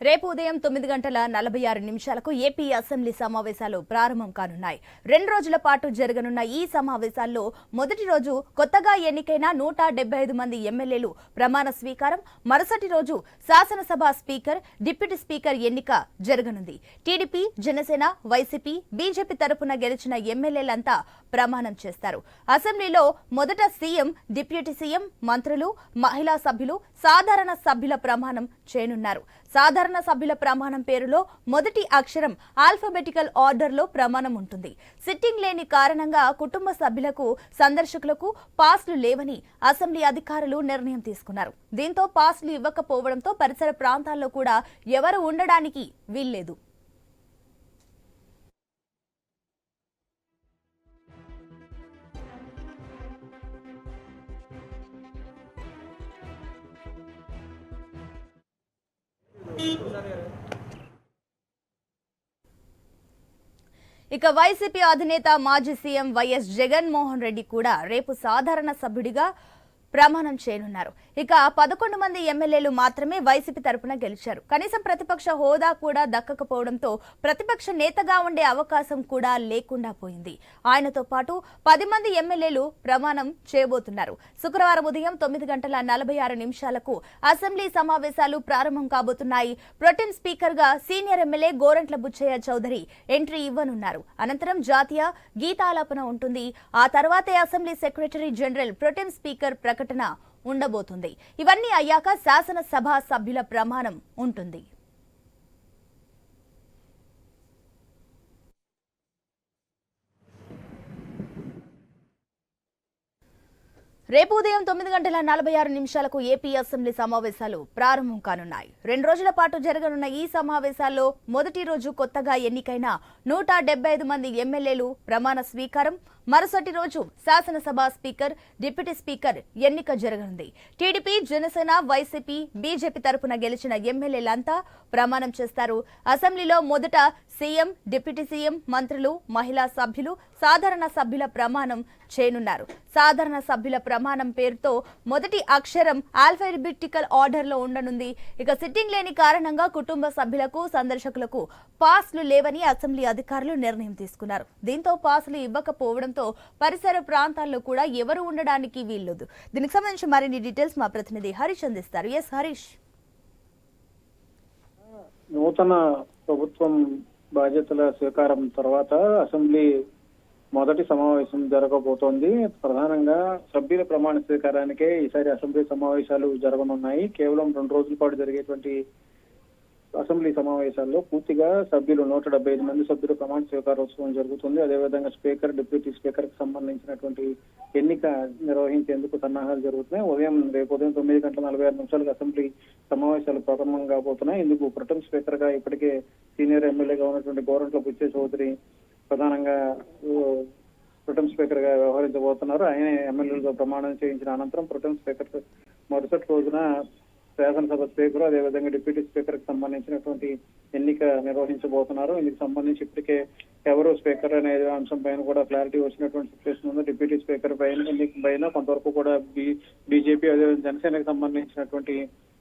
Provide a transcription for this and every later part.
రేపు ఉదయం తొమ్మిది గంటల నలభై ఆరు నిమిషాలకు ఏపీ అసెంబ్లీ సమావేశాలు ప్రారంభం కానున్నాయి. రెండు రోజుల పాటు జరగనున్న ఈ సమావేశాల్లో మొదటి రోజు కొత్తగా ఎన్నికైన నూట డెబ్బై ఐదు మంది ఎమ్మెల్యేలు ప్రమాణ స్వీకారం మరుసటి రోజు శాసనసభ స్పీకర్ డిప్యూటీ స్పీకర్ ఎన్నిక జరగనుంది. టీడీపీ జనసేన వైసీపీ బీజేపీ తరపున గెలిచిన ఎమ్మెల్యేలంతా ప్రమాణం చేస్తారు. అసెంబ్లీలో మొదట సీఎం డిప్యూటీ సీఎం మంత్రులు మహిళా సభ్యులు సాధారణ సభ్యుల ప్రమాణం చేయనున్నారు. సాధారణ సభ్యుల ప్రమాణం పేరులో మొదటి అక్షరం ఆల్ఫాబెటికల్ ఆర్డర్లో ప్రమాణం ఉంటుంది. సిట్టింగ్ లేని కారణంగా కుటుంబ సభ్యులకు సందర్శకులకు పాస్లు లేవని అసెంబ్లీ అధికారులు నిర్ణయం తీసుకున్నారు. దీంతో పాస్లు ఇవ్వకపోవడంతో పరిసర ప్రాంతాల్లో కూడా ఎవరు ఉండడానికి వీల్లేదు. ఇక వైసీపీ అధినేత మాజీ సీఎం వైఎస్ జగన్మోహన్ రెడ్డి కూడా రేపు సాధారణ సభ్యుడిగా ప్రమాణం చేయనున్నారు. ఇక పదకొండు మంది ఎమ్మెల్యేలు మాత్రమే వైసీపీ తరపున గెలిచారు. కనీసం ప్రతిపక్ష హోదా కూడా దక్కకపోవడంతో ప్రతిపక్ష నేతగా ఉండే అవకాశం కూడా లేకుండా పోయింది. ఆయనతో పాటు పది మంది ఎమ్మెల్యేలు ప్రమాణం చేయబోతున్నారు. శుక్రవారం ఉదయం తొమ్మిది గంటల నలభై ఆరు నిమిషాలకు అసెంబ్లీ సమావేశాలు ప్రారంభం కాబోతున్నాయి. ప్రొటెం స్పీకర్గా senior MLA Gorantla Butchaiah Chowdary entry ఇవ్వనున్నారు. అనంతరం జాతీయ గీతాలాపన ఉంటుంది. ఆ తర్వాతే assembly secretary general pro tem speaker ప్రకటన ఉండబోతుంది. ఇవన్నీ అయ్యాక శాసనసభ సభ్యుల ప్రమాణం ఉంటుంది. రేపు ఉదయం తొమ్మిది గంటల నలభై ఆరు నిమిషాలకు ఏపీ అసెంబ్లీ సమావేశాలు ప్రారంభం కానున్నాయి. రెండు రోజుల పాటు జరగనున్న ఈ సమావేశాల్లో మొదటి రోజు కొత్తగా ఎన్నికైన నూట ఐదు మంది ఎమ్మెల్యేలు ప్రమాణ స్వీకారం మరుసటి రోజు శాసనసభ స్పీకర్ డిప్యూటీ స్పీకర్ ఎన్నిక జరగనుంది. టీడీపీ జనసేన వైసీపీ బీజేపీ తరపున గెలిచిన ఎమ్మెల్యేలంతా ప్రమాణం చేస్తారు. అసెంబ్లీలో మొదట సీఎం డిప్యూటీ సీఎం మంత్రులు మహిళా సభ్యులు సాధారణ సభ్యుల ప్రమాణం చేయనున్నారు. సాధారణ సభ్యుల ప్రమాణం పేరుతో మొదటి అక్షరం ఆల్ఫాబెటికల్ ఆర్డర్లో ఉండనుంది. ఇక సిట్టింగ్ లేని కారణంగా కుటుంబ సభ్యులకు సందర్శకులకు పాస్లు లేవని అసెంబ్లీ అధికారులు నిర్ణయం తీసుకున్నారు. దీంతో పాస్లు ఇవ్వకపోవడం ఇవ్వకపోవడంతో పరిసర ప్రాంతాల్లో కూడా ఎవరు ఉండడానికి వీల్లేదు. దీనికి సంబంధించి మరిన్ని డీటెయిల్స్ మా ప్రతినిధి హరీష్ అందిస్తారు. ఎస్ హరీష్. నూతన ప్రభుత్వం బాధ్యతల స్వీకారం తర్వాత అసెంబ్లీ మొదటి సమావేశం జరగబోతోంది. ప్రధానంగా సభ్యుల ప్రమాణ స్వీకారానికే ఈసారి అసెంబ్లీ సమావేశాలు జరగనున్నాయి. కేవలం రెండు రోజుల పాటు జరిగేటువంటి అసెంబ్లీ సమావేశాల్లో పూర్తిగా సభ్యులు నూట డెబ్బై ఐదు మంది సభ్యులు ప్రమాణ స్వీకారోత్సవం జరుగుతుంది. అదేవిధంగా స్పీకర్ డిప్యూటీ స్పీకర్కి సంబంధించినటువంటి ఎన్నిక నిర్వహించేందుకు సన్నాహాలు జరుగుతున్నాయి. ఉదయం రేపు ఉదయం తొమ్మిది గంటల నలభై ఆరు నిమిషాలకు అసెంబ్లీ సమావేశాలు ప్రారంభం కాబోతున్నాయి. ఇందుకు ప్రొటెం స్పీకర్గా ఇప్పటికే సీనియర్ ఎమ్మెల్యేగా ఉన్నటువంటి గోరంట్ల బుచ్చే చౌదరి ప్రధానంగా ప్రొటెం స్పీకర్గా వ్యవహరించబోతున్నారు. ఆయన ఎమ్మెల్యేలతో ప్రమాణం చేయించిన అనంతరం ప్రొటెం స్పీకర్ మరుసటి రోజున శాసనసభ స్పీకర్ అదేవిధంగా డిప్యూటీ స్పీకర్కి సంబంధించినటువంటి ఎన్నిక నిర్వహించబోతున్నారు. ఇందుకు సంబంధించి ఇప్పటికే ఎవరు స్పీకర్ అనే అంశం పైన కూడా క్లారిటీ వచ్చినటువంటి సిచ్యువేషన్ ఉంది. డిప్యూటీ స్పీకర్ పైన ఎన్నిక పైన కొంతవరకు కూడా బీజేపీ అదేవిధంగా జనసేనకు సంబంధించినటువంటి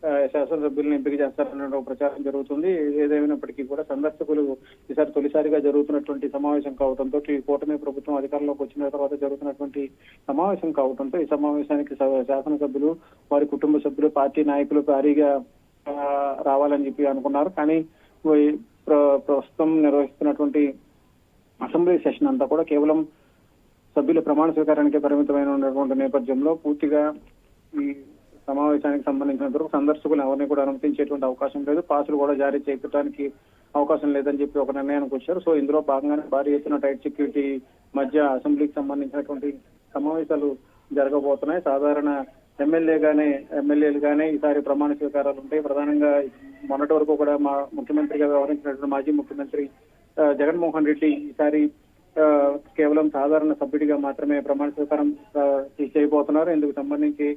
శాసనసభ్యులను ఎంపిక చేస్తారన్న ప్రచారం జరుగుతుంది. ఏదేమైనప్పటికీ కూడా సందర్శకులు ఈసారి తొలిసారిగా జరుగుతున్నటువంటి సమావేశం కావడంతో ఈ కూటమి ప్రభుత్వం అధికారంలోకి వచ్చిన తర్వాత జరుగుతున్నటువంటి సమావేశం కావడంతో ఈ సమావేశానికి శాసనసభ్యులు వారి కుటుంబ సభ్యులు పార్టీ నాయకులు భారీగా రావాలని చెప్పి అనుకున్నారు. కానీ ప్ర- ప్రస్తుతం నిర్వహిస్తున్నటువంటి అసెంబ్లీ సెషన్ అంతా కూడా కేవలం సభ్యుల ప్రమాణ స్వీకారానికి పరిమితమైన ఉన్నటువంటి నేపథ్యంలో పూర్తిగా ఈ సమావేశానికి సంబంధించిన వరకు సందర్శకులు ఎవరిని కూడా అనుమతించేటువంటి అవకాశం లేదు. పాసులు కూడా జారీ చేయడానికి అవకాశం లేదని చెప్పి ఒక నిర్ణయానికి వచ్చారు. సో ఇందులో భాగంగానే భారీ ఎత్తున టైట్ సెక్యూరిటీ మధ్య అసెంబ్లీకి సంబంధించినటువంటి సమావేశాలు జరగబోతున్నాయి. సాధారణ ఎమ్మెల్యే గానే ఎమ్మెల్యేలు గానే ఈసారి ప్రమాణ స్వీకారాలు ఉంటాయి. ప్రధానంగా మొన్నటి వరకు కూడా మా ముఖ్యమంత్రిగా వ్యవహరించినటువంటి మాజీ ముఖ్యమంత్రి జగన్మోహన్ రెడ్డి ఈసారి ఆ, కేవలం సాధారణ సభ్యుడిగా మాత్రమే ప్రమాణ స్వీకారం చేయబోతున్నారు. ఇందుకు సంబంధించి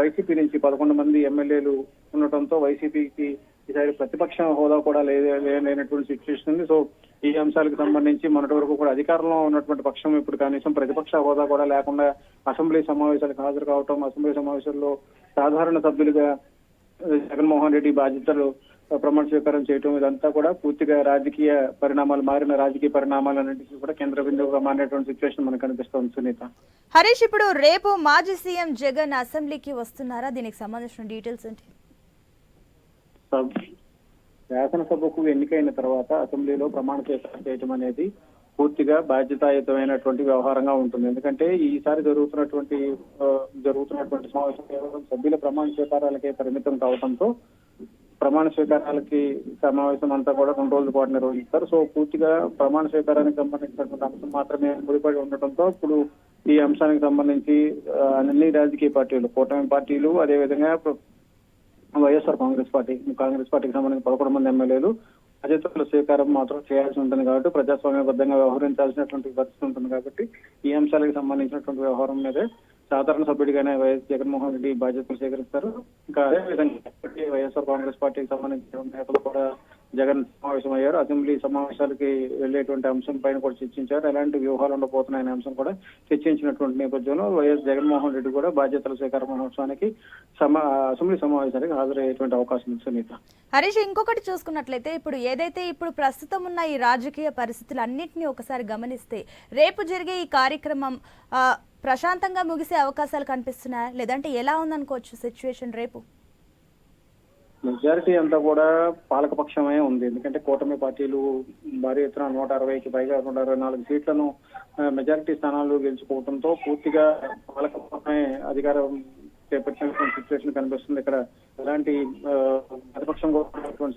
వైసీపీ నుంచి పదకొండు మంది ఎమ్మెల్యేలు ఉండటంతో వైసీపీకి ఈసారి ప్రతిపక్ష హోదా కూడా లేనటువంటి సిచ్యువేషన్ ఉంది. సో ఈ అంశాలకు సంబంధించి మొన్నటి వరకు కూడా అధికారంలో ఉన్నటువంటి పక్షం ఇప్పుడు కనీసం ప్రతిపక్ష హోదా కూడా లేకుండా అసెంబ్లీ సమావేశాలకు హాజరు కావటం అసెంబ్లీ సమావేశాల్లో సాధారణ సభ్యులుగా జగన్మోహన్ రెడ్డి బాధ్యతలు ప్రమాణ స్వీకారం చేయటం ఇదంతా కూడా పూర్తిగా రాజకీయ పరిణామాలు మారిన రాజకీయ పరిణామాలన్నింటినీ కూడా కేంద్ర బిందువుగా మారినటువంటి సిచ్యువేషన్ మనకు కనిపిస్తోంది సునీత. హరీష్ ఇప్పుడు రేపు మాజీ సీఎం జగన్ అసెంబ్లీకి వస్తున్నారా? దీనికి సంబంధించిన డీటెయిల్స్ ఏంటి? శాసనసభకు ఎన్నికైన తర్వాత అసెంబ్లీలో ప్రమాణ స్వీకారం చేయటం అనేది పూర్తిగా బాధ్యతాయుతమైనటువంటి వ్యవహారంగా ఉంటుంది. ఎందుకంటే ఈసారి జరుగుతున్నటువంటి జరుగుతున్నటువంటి సమావేశం కేవలం సభ్యుల ప్రమాణ స్వీకారాలకే పరిమితం కావడంతో ప్రమాణ స్వీకారాలకి సమావేశం అంతా కూడా రెండు రోజుల పాటు నిర్వహిస్తారు. సో పూర్తిగా ప్రమాణ స్వీకారానికి సంబంధించినటువంటి అంశం మాత్రమే ముడిపడి ఉండటంతో ఇప్పుడు ఈ అంశానికి సంబంధించి అన్ని రాజకీయ పార్టీలు కూటమి పార్టీలు అదేవిధంగా వైఎస్ఆర్ కాంగ్రెస్ పార్టీ కాంగ్రెస్ పార్టీకి సంబంధించిన పదకొండు మంది ఎమ్మెల్యేలు బాధ్యతల స్వీకారం మాత్రం చేయాల్సి ఉంటుంది కాబట్టి ప్రజాస్వామ్యబద్ధంగా వ్యవహరించాల్సినటువంటి పరిస్థితి ఉంటుంది కాబట్టి ఈ అంశాలకు సంబంధించినటువంటి వ్యవహారం మీదే సాధారణ సభ్యుడిగానే వైఎస్ జగన్మోహన్ రెడ్డి బాధ్యతలు స్వీకరిస్తారు. ఇంకా అదే విధంగా వైఎస్ఆర్ కాంగ్రెస్ పార్టీకి సంబంధించిన నేతలు కూడా జగన్ సమావేశం అయ్యారు అసెంబ్లీ సమావేశాలకి వెళ్ళేటువంటి అంశం పైన కూడా చర్చించారు. ఎలాంటి వ్యూహాలు ఉండబోతున్నాయనే అంశం కూడా చర్చించినటువంటి నేపథ్యంలో వైఎస్ జగన్మోహన్ రెడ్డి కూడా బాధ్యతల స్వీకార మహోత్సవానికి సమా అసెంబ్లీ సమావేశానికి హాజరయ్యేటువంటి అవకాశం ఉంది సునీత. హరీష్ ఇంకొకటి చూసుకున్నట్లయితే ఇప్పుడు ఏదైతే ఇప్పుడు ప్రస్తుతం ఉన్న ఈ రాజకీయ పరిస్థితులు అన్నింటినీ ఒకసారి గమనిస్తే రేపు జరిగే ఈ కార్యక్రమం ప్రశాంతంగా ముగిసే అవకాశాలు కనిపిస్తున్నాయా? లేదంటే ఎలా ఉందనుకోవచ్చు సిచ్యువేషన్ రేపు? మెజారిటీ అంతా కూడా పాలకపక్షమే ఉంది. ఎందుకంటే కూటమి పార్టీలు భారీ ఎత్తున నూట అరవైకి పైగా నూట అరవై నాలుగు సీట్లను మెజారిటీ స్థానాలు గెలుచుకోవడంతో పూర్తిగా పాలకపక్షమే అధికారం చేపట్టినటువంటి సిచ్యువేషన్ కనిపిస్తుంది. ఇక్కడ ఎలాంటి ఆ, ప్రతిపక్షం కూడా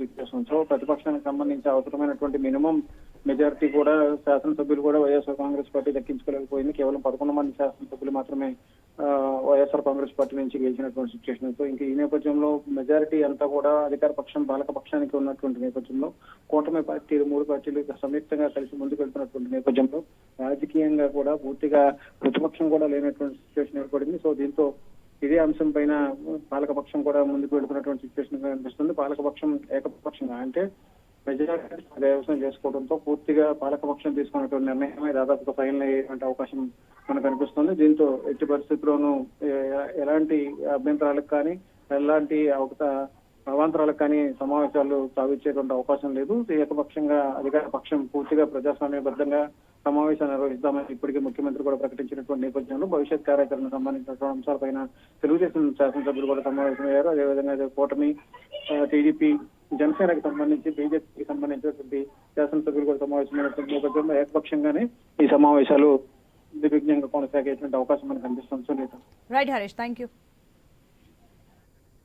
సిచ్యువేషన్ సో ప్రతిపక్షానికి సంబంధించి అవసరమైనటువంటి మినిమం మెజారిటీ కూడా శాసనసభ్యులు కూడా వైఎస్ఆర్ కాంగ్రెస్ పార్టీ దక్కించుకోలేకపోయింది. కేవలం పదకొండు మంది శాసనసభ్యులు మాత్రమే ఆ, వైఎస్ఆర్ కాంగ్రెస్ పార్టీ నుంచి గెలిచినటువంటి సిచ్యువేషన్ సో ఇంకా ఈ నేపథ్యంలో మెజారిటీ అంతా కూడా అధికార పక్షం పాలక పక్షానికి ఉన్నటువంటి నేపథ్యంలో కూటమి పార్టీలు మూడు పార్టీలు సంయుక్తంగా కలిసి ముందుకు వెళ్తున్నటువంటి నేపథ్యంలో రాజకీయంగా కూడా పూర్తిగా ప్రతిపక్షం కూడా లేనటువంటి సిచ్యువేషన్ ఏర్పడింది. సో దీంతో ఇదే అంశం పైన పాలకపక్షం కూడా ముందుకు వెళ్తున్నటువంటి సిచ్యువేషన్ కనిపిస్తుంది. పాలకపక్షం ఏకపక్షంగా అంటే మెజారిటీ దేవసం చేసుకోవడంతో పూర్తిగా పాలకపక్షం తీసుకున్నటువంటి నిర్ణయమే దాదాపుగా ఫైనల్ అయ్యేటువంటి అవకాశం మనకు కనిపిస్తుంది దీంతో ఎట్టి పరిస్థితుల్లోనూ ఎలాంటి అభ్యంతరాలకు కానీ ఎలాంటి అవత అవాంతరాలకు కానీ సమావేశాలు సాగించేటువంటి అవకాశం లేదు. ఏకపక్షంగా అధికార పక్షం పూర్తిగా ప్రజాస్వామ్యబద్ధంగా సమావేశాలు నిర్వహిస్తామని ఇప్పటికే ముఖ్యమంత్రి కూడా ప్రకటించినటువంటి నేపథ్యంలో భవిష్యత్ కార్యాచరణ సంబంధించినటువంటి అంశాలపైన తెలుగుదేశం శాసనసభ్యులు కూడా సమావేశమయ్యారు. అదేవిధంగా అదే కూటమి టీడీపీ జనసేనకు సంబంధించి బీజేపీకి సంబంధించినటువంటి శాసనసభ్యులు కూడా సమావేశమైనటువంటి నేపథ్యంలో ఏకపక్షంగానే ఈ సమావేశాలు నిర్విఘ్నంగా కొనసాగేటువంటి అవకాశం మనకు కనిపిస్తుంది. Sunitha. Right Harish thank you